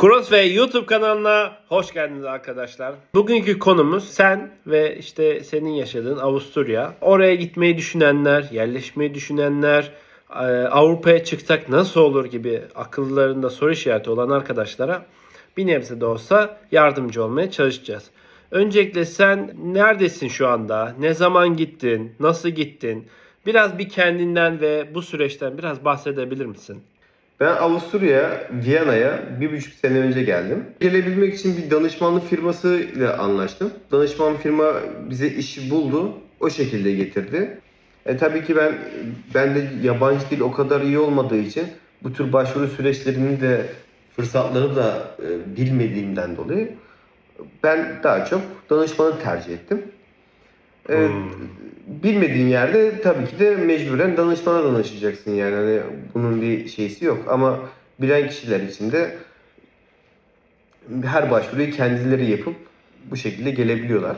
Cross ve YouTube kanalına hoş geldiniz arkadaşlar. Bugünkü konumuz sen ve işte senin yaşadığın Avusturya. Oraya gitmeyi düşünenler, yerleşmeyi düşünenler, e, Avrupa'ya çıksak nasıl olur gibi akıllarında soru işareti olan arkadaşlara bir nebze de olsa yardımcı olmaya çalışacağız. Öncelikle sen neredesin şu anda? Ne zaman gittin? Nasıl gittin? Biraz bir kendinden ve bu süreçten biraz bahsedebilir misin? Ben Avusturya'ya, Viyana'ya bir buçuk sene önce geldim. Gelebilmek için bir danışmanlık firması ile anlaştım. Danışman firma bize işi buldu. O şekilde getirdi. E, tabii ki ben ben de yabancı dil o kadar iyi olmadığı için bu tür başvuru süreçlerini de fırsatları da e, bilmediğimden dolayı ben daha çok danışmanı tercih ettim. E, Hmm. Bilmediğin yerde tabii ki de mecburen danışmana danışacaksın yani hani bunun bir şeysi yok ama bilen kişiler için de her başvuruyu kendileri yapıp bu şekilde gelebiliyorlar.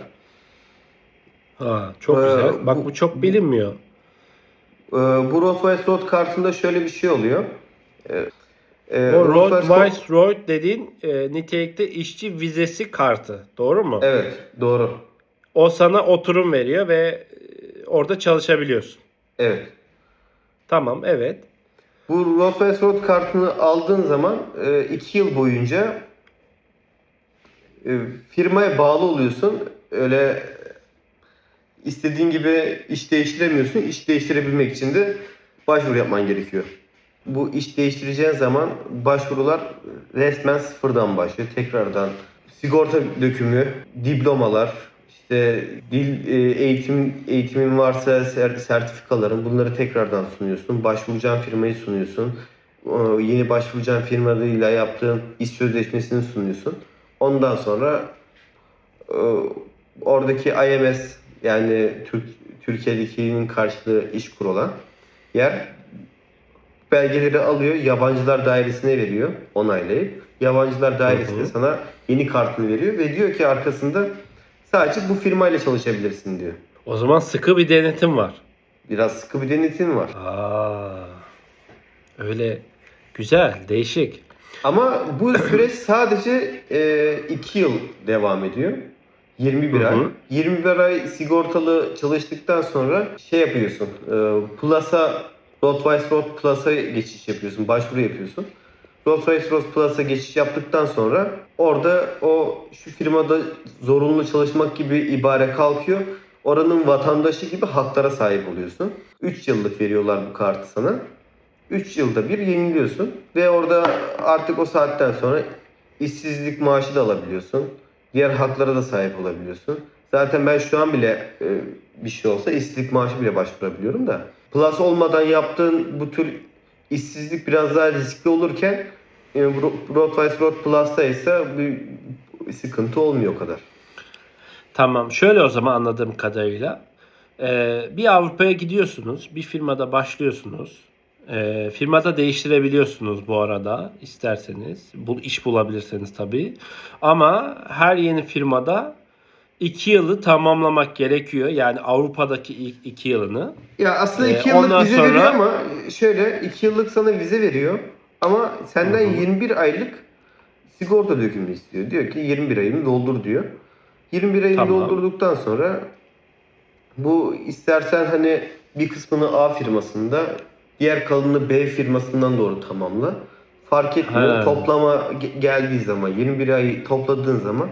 Ha, çok Ee, güzel. Bak bu- bu çok bilinmiyor. Ee, bu Rottweiler Road kartında şöyle bir şey oluyor. Ee, e, O Vice Road dediğin e, nitelikte işçi vizesi kartı. Doğru mu? Evet doğru. O sana oturum veriyor ve e, orada çalışabiliyorsun. Evet. Tamam, evet. Bu Rottweiler Road kartını aldığın zaman 2 yıl boyunca e, firmaya bağlı oluyorsun. Öyle istediğin gibi iş değiştiremiyorsun. İş değiştirebilmek için de başvuru yapman gerekiyor. Bu iş değiştireceğin zaman başvurular resmen sıfırdan başlıyor. Tekrardan sigorta dökümü, diplomalar, işte dil e, eğitim eğitimin varsa ser- sertifikaların bunları tekrardan sunuyorsun. Başvuracağın firmayı sunuyorsun. Yeni başvuracağın firmayla yaptığın iş sözleşmesini sunuyorsun. Ondan sonra e, oradaki IMS yani Türk Türkiye'dekinin karşılığı iş olan yer belgeleri alıyor, yabancılar dairesine veriyor, onaylayıp. Yabancılar dairesi de sana yeni kartını veriyor ve diyor ki arkasında sadece bu firmayla çalışabilirsin diyor. O zaman sıkı bir denetim var. Biraz sıkı bir denetim var. Aa. Öyle güzel, değişik. Ama bu süreç sadece 2 yıl devam ediyor. 21 Hı ay. hı. 21 ay sigortalı çalıştıktan sonra şey yapıyorsun. E, Plus'a Rottweiler Road Plus'a geçiş yapıyorsun. Başvuru yapıyorsun. Rottweiler Road Plus'a geçiş yaptıktan sonra orada o şu firmada zorunlu çalışmak gibi ibare kalkıyor. Oranın vatandaşı gibi haklara sahip oluyorsun. 3 yıllık veriyorlar bu kartı sana. 3 yılda bir yeniliyorsun ve orada artık o saatten sonra işsizlik maaşı da alabiliyorsun. Diğer haklara da sahip olabiliyorsun. Zaten ben şu an bile e, bir şey olsa işsizlik maaşı bile başvurabiliyorum da. Plus olmadan yaptığın bu tür işsizlik biraz daha riskli olurken e, Ro- Rottweiler Road Plus'ta ise bir sıkıntı olmuyor o kadar. Tamam. Şöyle o zaman anladığım kadarıyla e, bir Avrupa'ya gidiyorsunuz, bir firmada başlıyorsunuz. E, firmada değiştirebiliyorsunuz bu arada isterseniz. Bu iş bulabilirseniz tabii. Ama her yeni firmada iki yılı tamamlamak gerekiyor. Yani Avrupa'daki ilk iki yılını. Ya aslında Ee, 2 yıllık ondan vize sonra- veriyor ama şöyle 2 yıllık sana vize veriyor ama senden Hı hı. 21 aylık sigorta dökümü istiyor. Diyor ki 21 ayını doldur diyor. 21 ayını Tamam. doldurduktan sonra bu istersen hani bir kısmını A firmasında diğer kalanını B firmasından doğru tamamla. Fark etmiyor. He. Toplama ge- geldiği zaman 21 ayı topladığın zaman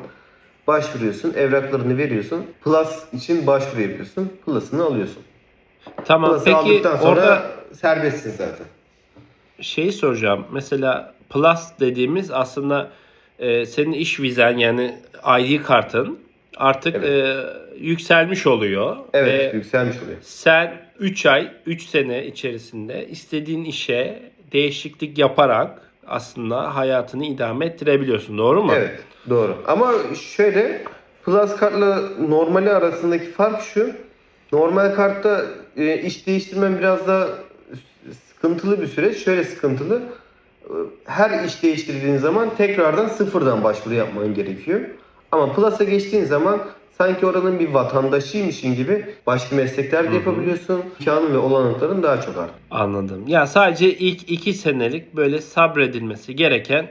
başvuruyorsun, evraklarını veriyorsun. Plus için başvuru yapıyorsun. Plus'ını alıyorsun. Tamam. Plus'ı Peki aldıktan sonra orada serbestsin zaten. Şeyi soracağım. Mesela Plus dediğimiz aslında e, senin iş vizen yani ID kartın artık Evet. e, yükselmiş oluyor. Evet, Ve yükselmiş oluyor. sen 3 ay, 3 sene içerisinde istediğin işe değişiklik yaparak aslında hayatını idame ettirebiliyorsun. Doğru mu? Evet, doğru. Ama şöyle Plus kartla normali arasındaki fark şu. Normal kartta e, iş değiştirmen biraz daha sıkıntılı bir süreç. Şöyle sıkıntılı. Her iş değiştirdiğin zaman tekrardan sıfırdan başvuru yapman gerekiyor. Ama Plus'a geçtiğin zaman sanki oranın bir vatandaşıymışın gibi başka meslekler de yapabiliyorsun. İmkanın ve olanakların daha çok artıyor. Anladım. Ya sadece ilk 2 senelik böyle sabredilmesi gereken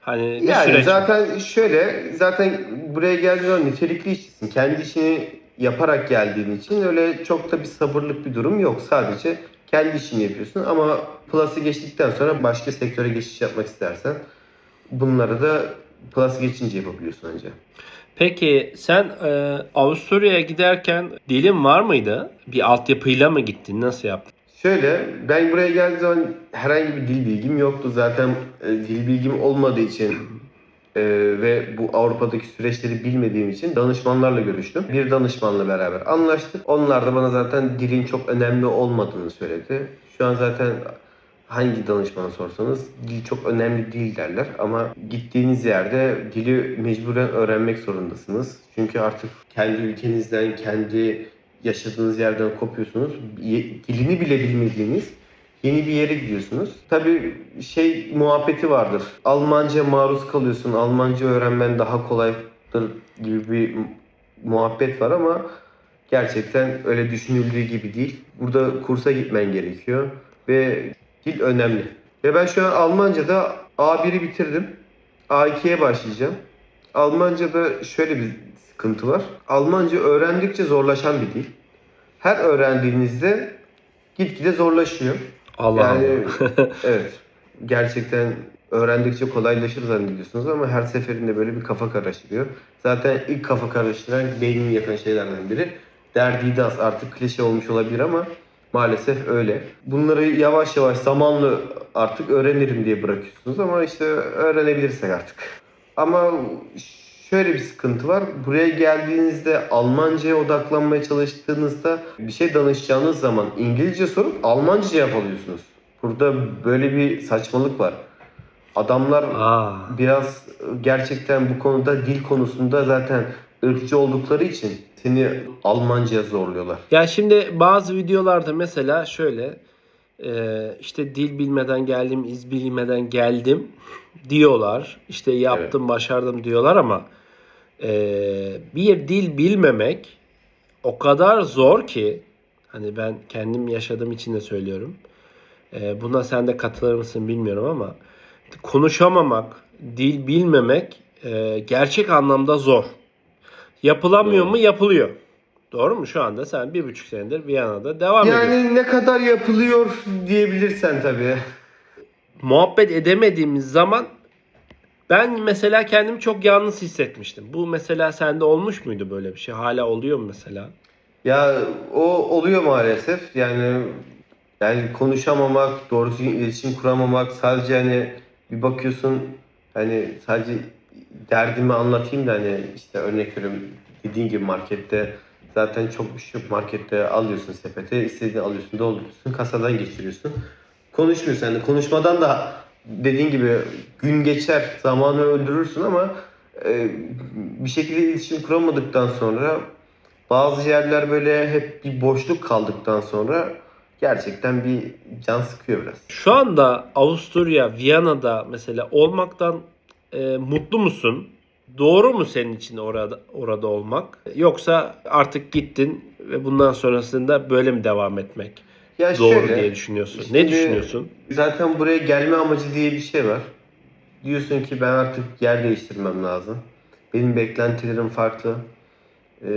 Hani bir Yani süreç. mi? zaten şöyle, zaten buraya geldiğin zaman nitelikli işçisin. Kendi işini yaparak geldiğin için öyle çok da bir sabırlık bir durum yok. Sadece kendi işini yapıyorsun ama Plus'ı geçtikten sonra başka sektöre geçiş yapmak istersen bunları da Plus'ı geçince yapabiliyorsun önce. Peki sen e, Avusturya'ya giderken dilin var mıydı? Bir altyapıyla mı gittin? Nasıl yaptın? Şöyle, ben buraya geldiğim zaman herhangi bir dil bilgim yoktu. Zaten e, dil bilgim olmadığı için e, ve bu Avrupa'daki süreçleri bilmediğim için danışmanlarla görüştüm. Bir danışmanla beraber anlaştık. Onlar da bana zaten dilin çok önemli olmadığını söyledi. Şu an zaten hangi danışmana sorsanız dil çok önemli değil derler ama gittiğiniz yerde dili mecburen öğrenmek zorundasınız. Çünkü artık kendi ülkenizden, kendi yaşadığınız yerden kopuyorsunuz. Dilini bile bilmediğiniz yeni bir yere gidiyorsunuz. Tabii şey muhabbeti vardır. Almanca maruz kalıyorsun. Almanca öğrenmen daha kolaydır gibi bir mu- muhabbet var ama gerçekten öyle düşünüldüğü gibi değil. Burada kursa gitmen gerekiyor ve dil önemli. Ve ben şu an Almanca'da A1'i bitirdim. A2'ye başlayacağım. Almanca'da şöyle bir sıkıntı var. Almanca öğrendikçe zorlaşan bir dil. Her öğrendiğinizde gitgide zorlaşıyor. Allah yani evet. Gerçekten öğrendikçe kolaylaşır zannediyorsunuz ama her seferinde böyle bir kafa karıştırıyor. Zaten ilk kafa karıştıran beynimi yakan şeylerden biri derdidas artık klişe olmuş olabilir ama maalesef öyle. Bunları yavaş yavaş zamanla artık öğrenirim diye bırakıyorsunuz ama işte öğrenebilirsek artık. Ama şöyle bir sıkıntı var. Buraya geldiğinizde Almanca'ya odaklanmaya çalıştığınızda bir şey danışacağınız zaman İngilizce sorup Almanca cevap alıyorsunuz. Burada böyle bir saçmalık var. Adamlar Aa. biraz gerçekten bu konuda dil konusunda zaten ırkçı oldukları için seni Almanca'ya zorluyorlar. Ya şimdi bazı videolarda mesela şöyle e, işte dil bilmeden geldim, iz bilmeden geldim diyorlar. İşte yaptım, başardım diyorlar ama bir dil bilmemek o kadar zor ki hani ben kendim yaşadığım için de söylüyorum. E, buna sen de katılır mısın bilmiyorum ama konuşamamak, dil bilmemek e, gerçek anlamda zor. Yapılamıyor Doğru. mu? Yapılıyor. Doğru mu? Şu anda sen bir buçuk senedir Viyana'da devam ediyorsun. Yani ne kadar yapılıyor diyebilirsen tabii. Muhabbet edemediğimiz zaman ben mesela kendimi çok yalnız hissetmiştim. Bu mesela sende olmuş muydu böyle bir şey? Hala oluyor mu mesela? Ya o oluyor maalesef. Yani yani konuşamamak, doğru iletişim kuramamak, sadece hani bir bakıyorsun hani sadece derdimi anlatayım da hani işte örnek veriyorum dediğin gibi markette zaten çok bir şey yok. Markette alıyorsun sepete, istediğini alıyorsun, dolduruyorsun, kasadan geçiriyorsun. Konuşmuyorsun. Yani konuşmadan da dediğin gibi gün geçer, zamanı öldürürsün ama e, bir şekilde iletişim kuramadıktan sonra bazı yerler böyle hep bir boşluk kaldıktan sonra gerçekten bir can sıkıyor biraz. Şu anda Avusturya, Viyana'da mesela olmaktan e, mutlu musun? Doğru mu senin için orada orada olmak? Yoksa artık gittin ve bundan sonrasında böyle mi devam etmek Ya doğru şöyle, diye düşünüyorsun? ne şimdi- düşünüyorsun? Zaten buraya gelme amacı diye bir şey var. Diyorsun ki ben artık yer değiştirmem lazım. Benim beklentilerim farklı. Ee,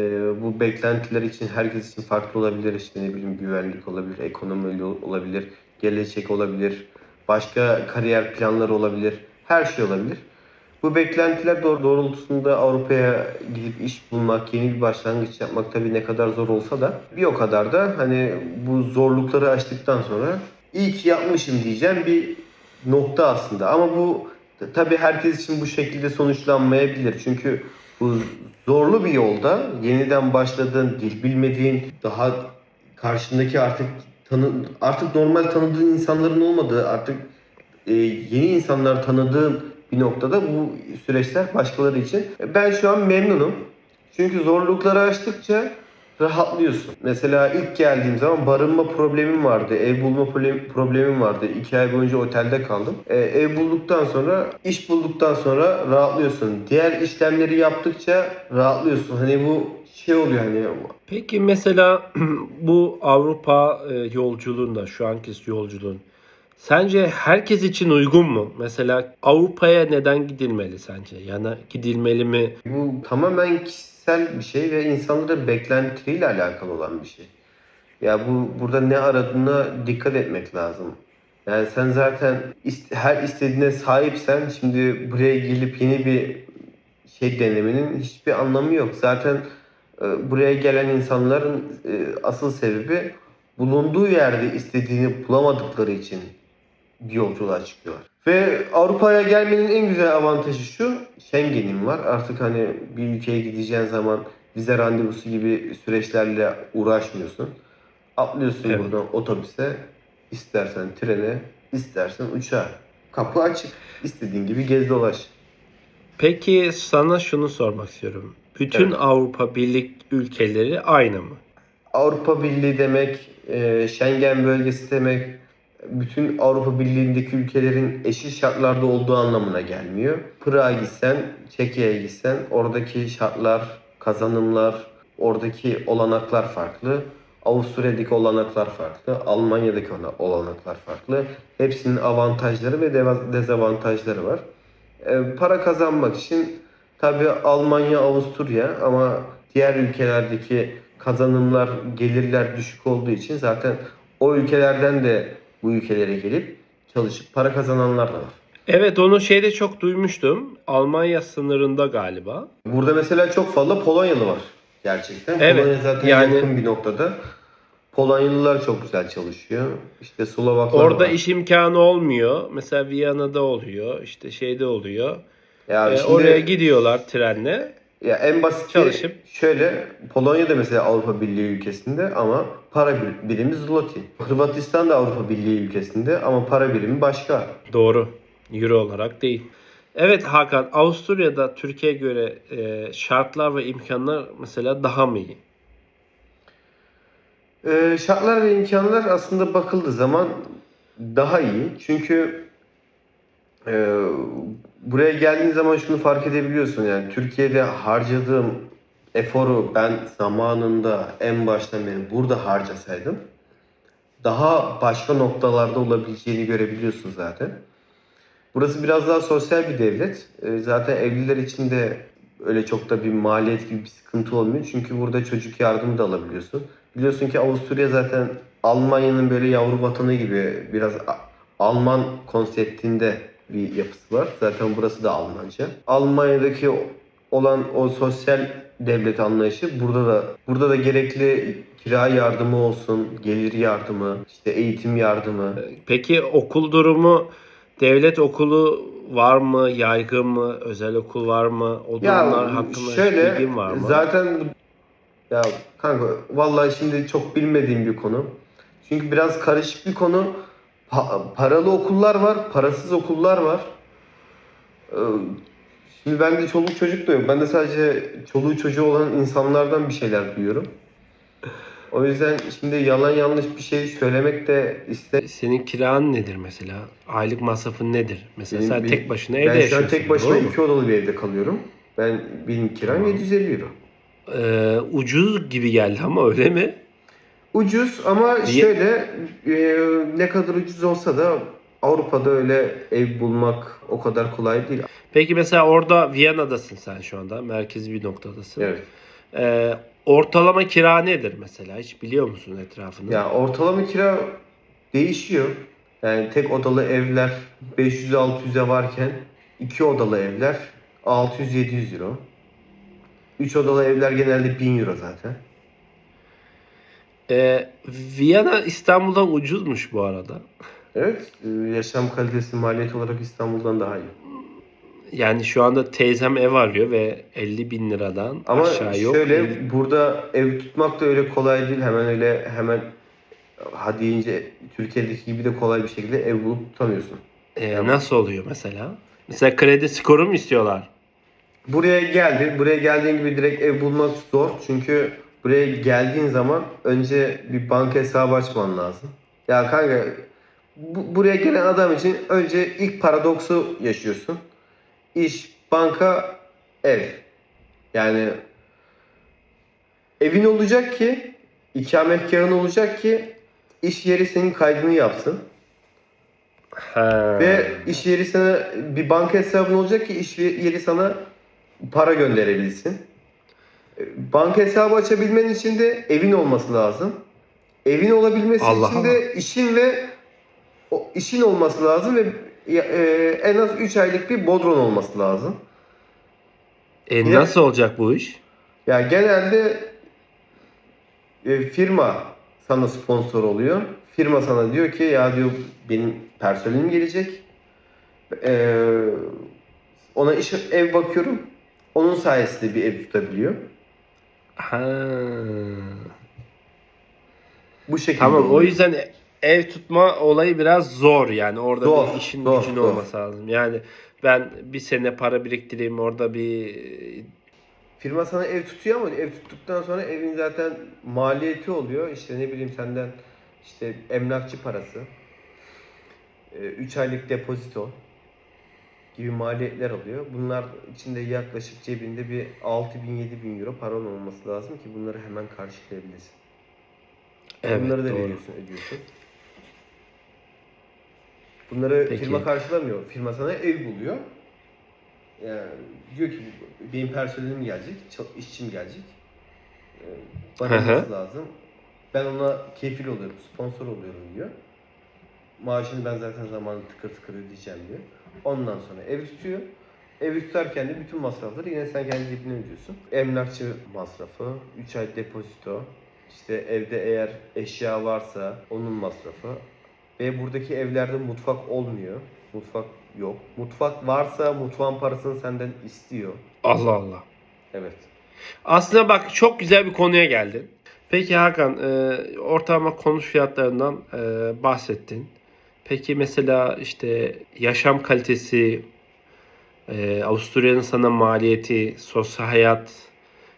bu beklentiler için herkes için farklı olabilir. İşte ne bileyim güvenlik olabilir, ekonomi olabilir, gelecek olabilir, başka kariyer planları olabilir, her şey olabilir. Bu beklentiler doğru doğrultusunda Avrupa'ya gidip iş bulmak, yeni bir başlangıç yapmak tabii ne kadar zor olsa da bir o kadar da hani bu zorlukları aştıktan sonra iyi ki yapmışım diyeceğim bir nokta aslında. Ama bu tabii herkes için bu şekilde sonuçlanmayabilir. Çünkü bu zorlu bir yolda yeniden başladığın, dil bilmediğin, daha karşındaki artık tanı, artık normal tanıdığın insanların olmadığı, artık e, yeni insanlar tanıdığın bir noktada bu süreçler başkaları için. E, Ben şu an memnunum. Çünkü zorlukları aştıkça rahatlıyorsun. Mesela ilk geldiğim zaman barınma problemim vardı. Ev bulma problem- problemim vardı. İki ay boyunca otelde kaldım. E, ev bulduktan sonra, iş bulduktan sonra rahatlıyorsun. Diğer işlemleri yaptıkça rahatlıyorsun. Hani bu şey oluyor hani Peki mesela bu Avrupa e, yolculuğunda, şu anki yolculuğun Sence herkes için uygun mu? Mesela Avrupa'ya neden gidilmeli sence? Yani gidilmeli mi? Bu tamamen kişisel bir şey ve insanların beklentileriyle alakalı olan bir şey. Ya bu burada ne aradığına dikkat etmek lazım. Yani sen zaten her istediğine sahipsen şimdi buraya gelip yeni bir şey denemenin hiçbir anlamı yok. Zaten e, buraya gelen insanların e, asıl sebebi bulunduğu yerde istediğini bulamadıkları için bir yolculuğa çıkıyorlar. Ve Avrupa'ya gelmenin en güzel avantajı şu, Schengen'in var. Artık hani bir ülkeye gideceğin zaman vize randevusu gibi süreçlerle uğraşmıyorsun. Atlıyorsun Evet. buradan otobüse, istersen trene, istersen uçağa. Kapı açık. İstediğin gibi gez dolaş. Peki sana şunu sormak istiyorum. Bütün Evet. Avrupa Birlik ülkeleri aynı mı? Avrupa Birliği demek, e, Schengen bölgesi demek, bütün Avrupa Birliği'ndeki ülkelerin eşit şartlarda olduğu anlamına gelmiyor. Pırağa gitsen, Çekya'ya gitsen oradaki şartlar, kazanımlar, oradaki olanaklar farklı. Avusturya'daki olanaklar farklı, Almanya'daki olanaklar farklı. Hepsinin avantajları ve dezavantajları var. E, para kazanmak için tabii Almanya, Avusturya ama diğer ülkelerdeki kazanımlar, gelirler düşük olduğu için zaten o ülkelerden de bu ülkelere gelip çalışıp para kazananlar da var. Evet onu şeyde çok duymuştum. Almanya sınırında galiba. Burada mesela çok fazla Polonyalı var gerçekten. Evet, Polonya zaten yani- yakın bir noktada. Polonyalılar çok güzel çalışıyor. İşte Slovaklar Orada var. iş imkanı olmuyor. Mesela Viyana'da oluyor. işte şeyde oluyor. Ya Ee, şimdi- oraya gidiyorlar trenle. Ya en basit Çalışıp- şöyle Polonya'da mesela Avrupa Birliği ülkesinde ama para bir- birimi zloty. Hırvatistan da Avrupa Birliği ülkesinde ama para birimi başka. Doğru. Euro olarak değil. Evet Hakan, Avusturya'da Türkiye'ye göre e, şartlar ve imkanlar mesela daha mı iyi? Ee, şartlar ve imkanlar aslında bakıldığı zaman daha iyi. Çünkü e, buraya geldiğin zaman şunu fark edebiliyorsun yani Türkiye'de harcadığım eforu ben zamanında en baştan burada harcasaydım daha başka noktalarda olabileceğini görebiliyorsun zaten. Burası biraz daha sosyal bir devlet. Ee, Zaten evliler için de öyle çok da bir maliyet gibi bir sıkıntı olmuyor. Çünkü burada çocuk yardımı da alabiliyorsun. Biliyorsun ki Avusturya zaten Almanya'nın böyle yavru vatanı gibi biraz Alman konseptinde bir yapısı var. Zaten burası da Almanca. Almanya'daki olan o sosyal devlet anlayışı burada da burada da gerekli kira yardımı olsun, gelir yardımı, işte eğitim yardımı. Peki okul durumu devlet okulu var mı? Yaygın mı? Özel okul var mı? O durumlar hakkında şöyle bilgin var mı? zaten ya kanka vallahi şimdi çok bilmediğim bir konu. Çünkü biraz karışık bir konu. Pa- paralı okullar var, parasız okullar var. Ee, Şimdi ben de çoluk çocuk da yok. Ben de sadece çoluğu çocuğu olan insanlardan bir şeyler duyuyorum. O yüzden şimdi yalan yanlış bir şey söylemek de iste. Senin kiran nedir mesela? Aylık masrafın nedir? Mesela Benim sen bir- tek başına evde Ben şu an yaşıyorsun. tek başıma doğru mu? iki odalı bir evde kalıyorum. Ben benim kiram Tamam. 750 euro. Ee, ucuz gibi geldi ama öyle mi? Ucuz ama Niye? şöyle e, ne kadar ucuz olsa da Avrupa'da öyle ev bulmak o kadar kolay değil. Peki mesela orada Viyana'dasın sen şu anda. Merkezi bir noktadasın. Evet. Ee, ortalama kira nedir mesela? Hiç biliyor musun etrafını? Ya ortalama kira değişiyor. Yani tek odalı evler 500-600'e varken iki odalı evler 600-700 euro. Üç odalı evler genelde 1000 euro zaten. Ee, Viyana İstanbul'dan ucuzmuş bu arada. Evet, e, yaşam kalitesi maliyet olarak İstanbul'dan daha iyi. Yani şu anda teyzem ev arıyor ve 50 bin liradan Ama aşağı yok. şöyle burada ev tutmak da öyle kolay değil. Hemen öyle hemen ha deyince Türkiye'deki gibi de kolay bir şekilde ev bulup tutamıyorsun. Ee, nasıl oluyor mesela? Mesela kredi skoru mu istiyorlar? Buraya geldin. Buraya geldiğin gibi direkt ev bulmak zor. Çünkü buraya geldiğin zaman önce bir banka hesabı açman lazım. Ya kanka bu- buraya gelen adam için önce ilk paradoksu yaşıyorsun. İş, banka, ev. Yani evin olacak ki ikametgahın olacak ki iş yeri senin kaydını yapsın. Ha. Ve iş yeri sana bir banka hesabın olacak ki iş yeri sana para gönderebilsin. Banka hesabı açabilmen için de evin olması lazım. Evin olabilmesi Allah için de işin ve o işin olması lazım ve e, en az 3 aylık bir bodron olması lazım. E, nasıl olacak bu iş? Ya genelde e, firma sana sponsor oluyor. Firma sana diyor ki ya diyor benim personelim gelecek. E, ona iş ev bakıyorum. Onun sayesinde bir ev tutabiliyor. Ha. Bu şekilde Tamam o oluyor. yüzden ev tutma olayı biraz zor yani orada Zor, bir işin zor, gücün zor. olması lazım. Yani ben bir sene para biriktireyim orada bir Firma sana ev tutuyor ama ev tuttuktan sonra evin zaten maliyeti oluyor. İşte ne bileyim senden işte emlakçı parası, 3 aylık depozito gibi maliyetler oluyor. Bunlar içinde yaklaşık cebinde bir 6 bin 7 bin euro paran olması lazım ki bunları hemen karşılayabilesin. evet bunları da doğru. veriyorsun, ödüyorsun. Bunları Peki. firma karşılamıyor. Firma sana ev buluyor. Yani diyor ki benim personelim gelecek, işçim gelecek. Ee, Bana lazım. Ben ona kefil oluyorum, sponsor oluyorum diyor. Maaşını ben zaten zamanında tıkır tıkır ödeyeceğim diyor. Ondan sonra ev tutuyor. Ev tutarken de bütün masrafları yine sen kendi cebine ödüyorsun. Emlakçı masrafı, 3 ay depozito, işte evde eğer eşya varsa onun masrafı. Ve buradaki evlerde mutfak olmuyor. Mutfak yok. Mutfak varsa mutfağın parasını senden istiyor. Allah Allah. Evet. Aslında bak çok güzel bir konuya geldin. Peki Hakan, e, ortalama konuş fiyatlarından e, bahsettin. Peki mesela işte yaşam kalitesi, e, Avusturya'nın sana maliyeti, sosyal hayat,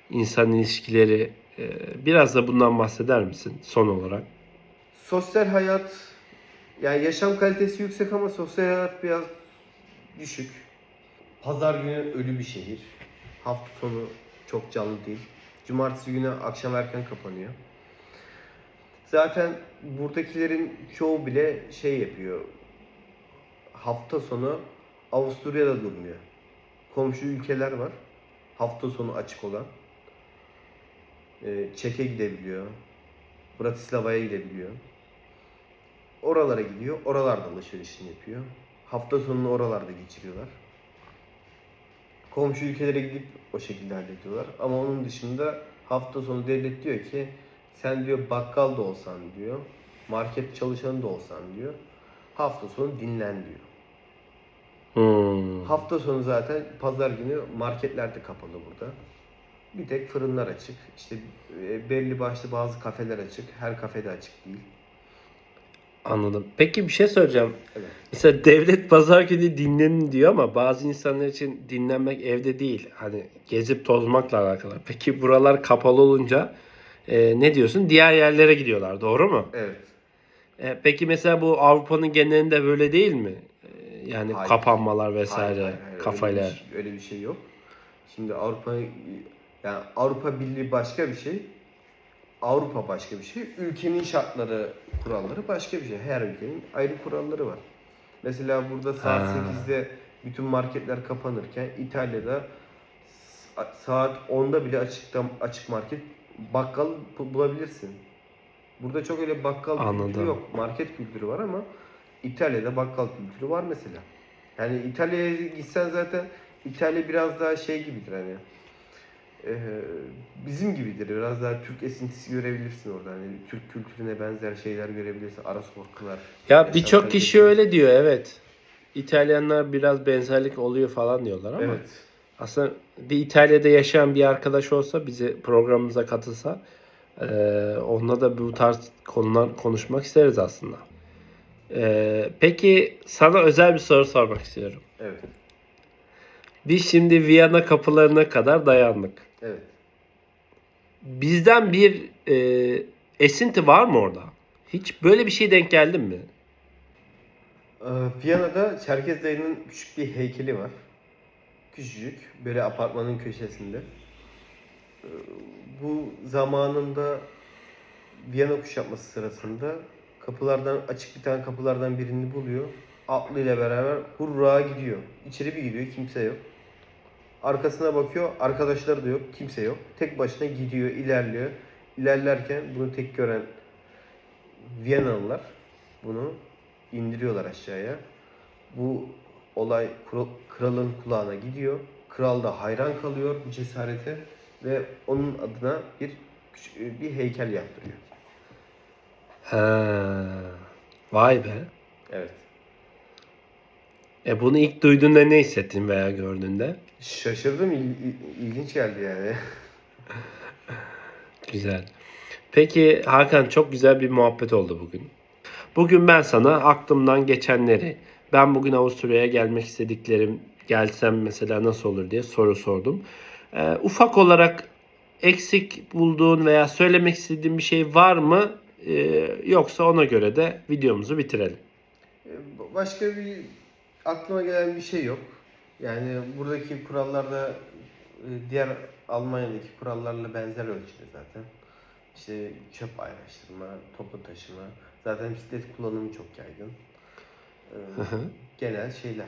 insan ilişkileri e, biraz da bundan bahseder misin son olarak? Sosyal hayat yani yaşam kalitesi yüksek ama sosyal hayat biraz düşük. Pazar günü ölü bir şehir. Hafta sonu çok canlı değil. Cumartesi günü akşam erken kapanıyor. Zaten buradakilerin çoğu bile şey yapıyor. Hafta sonu Avusturya'da durmuyor. Komşu ülkeler var. Hafta sonu açık olan. Ee, Çek'e gidebiliyor. Bratislava'ya gidebiliyor. Oralara gidiyor. Oralarda alışverişini yapıyor. Hafta sonunu oralarda geçiriyorlar. Komşu ülkelere gidip o şekilde hallediyorlar. Ama onun dışında hafta sonu devlet diyor ki sen diyor bakkal da olsan diyor. Market çalışanı da olsan diyor. Hafta sonu dinlen diyor. Hmm. Hafta sonu zaten pazar günü marketler de kapalı burada. Bir tek fırınlar açık. İşte e, belli başlı bazı kafeler açık. Her kafede açık değil. Anladım. Peki bir şey soracağım. Evet. Mesela devlet pazar günü dinlenin diyor ama bazı insanlar için dinlenmek evde değil. Hani gezip tozmakla alakalı. Peki buralar kapalı olunca e, ne diyorsun? Diğer yerlere gidiyorlar. Doğru mu? Evet. E, peki mesela bu Avrupa'nın genelinde böyle değil mi? E, yani Hayır. kapanmalar vesaire, Hayır, hayır, hayır. kafayla. Öyle bir, şey, öyle bir şey yok. Şimdi Avrupa yani Avrupa Birliği başka bir şey. Avrupa başka bir şey. Ülkenin şartları, kuralları başka bir şey. Her ülkenin ayrı kuralları var. Mesela burada saat Ha. 8'de bütün marketler kapanırken İtalya'da sa- saat 10'da bile açıkta açık market bakkal bu- bulabilirsin. Burada çok öyle bakkal Anladım. kültürü yok. Market kültürü var ama İtalya'da bakkal kültürü var mesela. Yani İtalya'ya gitsen zaten İtalya biraz daha şey gibidir hani. Bizim gibidir. Biraz daha Türk esintisi görebilirsin orada. Hani Türk kültürüne benzer şeyler görebilirsin. Ara sokaklar. Ya birçok kişi kalitesi. öyle diyor evet. İtalyanlar biraz benzerlik oluyor falan diyorlar ama Evet. aslında bir İtalya'da yaşayan bir arkadaş olsa bize programımıza katılsa e, onunla da bu tarz konular konuşmak isteriz aslında. E, peki sana özel bir soru sormak istiyorum. Evet. Biz şimdi Viyana kapılarına kadar dayandık. Evet. Bizden bir e, esinti var mı orada? Hiç böyle bir şey denk geldin mi? Ee, Viyana'da Çerkez dayının küçük bir heykeli var. Küçücük, böyle apartmanın köşesinde. Ee, Bu zamanında Viyana kuşatması sırasında kapılardan açık bir tane kapılardan birini buluyor. atlıyla beraber hurra gidiyor. İçeri bir gidiyor kimse yok. Arkasına bakıyor arkadaşları da yok kimse yok. Tek başına gidiyor ilerliyor. İlerlerken bunu tek gören Viyanalılar bunu indiriyorlar aşağıya. Bu olay kral- kralın kulağına gidiyor. Kral da hayran kalıyor bu cesarete ve onun adına bir bir heykel yaptırıyor. Ha. Vay be. Evet. E bunu ilk duyduğunda ne hissettin veya gördüğünde? Şaşırdım, il- il- ilginç geldi yani. Güzel. Peki Hakan çok güzel bir muhabbet oldu bugün. Bugün ben sana aklımdan geçenleri, ben bugün Avusturya'ya gelmek istediklerim, gelsem mesela nasıl olur diye soru sordum. Ee, ufak olarak eksik bulduğun veya söylemek istediğin bir şey var mı? Ee, yoksa ona göre de videomuzu bitirelim. E, Başka bir aklıma gelen bir şey yok. Yani buradaki kurallar da e, diğer Almanya'daki kurallarla benzer ölçüde zaten. İşte çöp ayrıştırma, toplu taşıma. Zaten bisiklet kullanımı çok yaygın. E. Genel şeyler.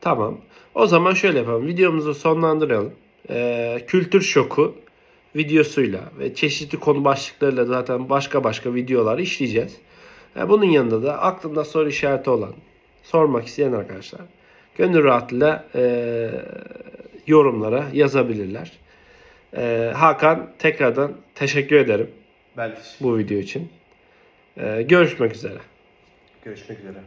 Tamam. O zaman şöyle yapalım. Videomuzu sonlandıralım. Ee, kültür şoku videosuyla ve çeşitli konu başlıklarıyla zaten başka başka videolar işleyeceğiz. Ee, bunun yanında da aklında soru işareti olan, sormak isteyen arkadaşlar gönül rahatlığıyla e, yorumlara yazabilirler. Ee, Hakan tekrardan teşekkür ederim teşekkür bu video için. Ee, görüşmek üzere. Görüşmek üzere.